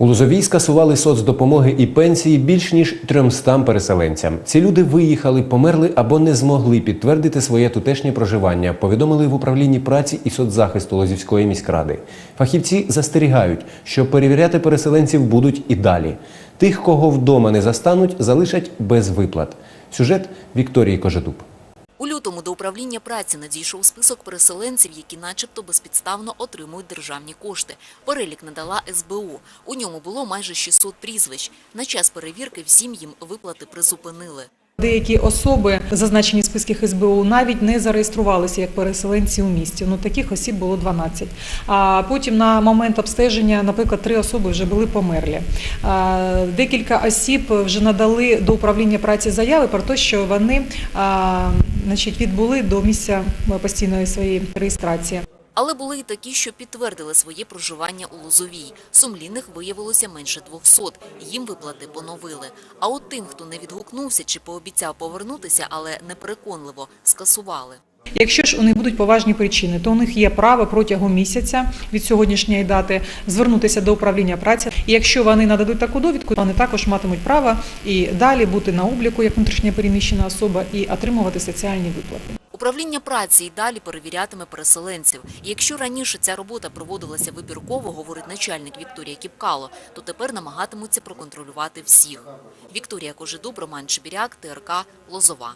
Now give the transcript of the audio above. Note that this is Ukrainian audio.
У Лозовій скасували соцдопомоги і пенсії більш ніж 300 переселенцям. Ці люди виїхали, померли або не змогли підтвердити своє тутешнє проживання. Повідомили в управлінні праці і соцзахисту Лозівської міськради. Фахівці застерігають, що перевіряти переселенців будуть і далі. Тих, кого вдома не застануть, залишать без виплат. Сюжет Вікторії Кожедуб. У лютому до управління праці надійшов список переселенців, які начебто безпідставно отримують державні кошти. Перелік надала СБУ. У ньому було майже 600 прізвищ. На час перевірки всім їм виплати призупинили. Деякі особи, зазначені в списках СБУ, навіть не зареєструвалися як переселенці у місті. Ну таких осіб було 12. А потім на момент обстеження, наприклад, три особи вже були померлі. Декілька осіб вже надали до управління праці заяви про те, що вони значить, відбули до місця постійної своєї реєстрації. Але були й такі, що підтвердили своє проживання у Лозовій. Сумлінних виявилося менше 200. Їм виплати поновили. А от тим, хто не відгукнувся чи пообіцяв повернутися, але непереконливо, скасували. Якщо ж у них будуть поважні причини, то у них є право протягом місяця від сьогоднішньої дати звернутися до управління праці. І якщо вони нададуть таку довідку, вони також матимуть право і далі бути на обліку як внутрішньо переміщена особа і отримувати соціальні виплати. Управління праці й далі перевірятиме переселенців. І якщо раніше ця робота проводилася вибірково, говорить начальник Вікторія Кіпкало, то тепер намагатимуться проконтролювати всіх. Вікторія Кожедуб, Роман Чебіряк, ТРК Лозова.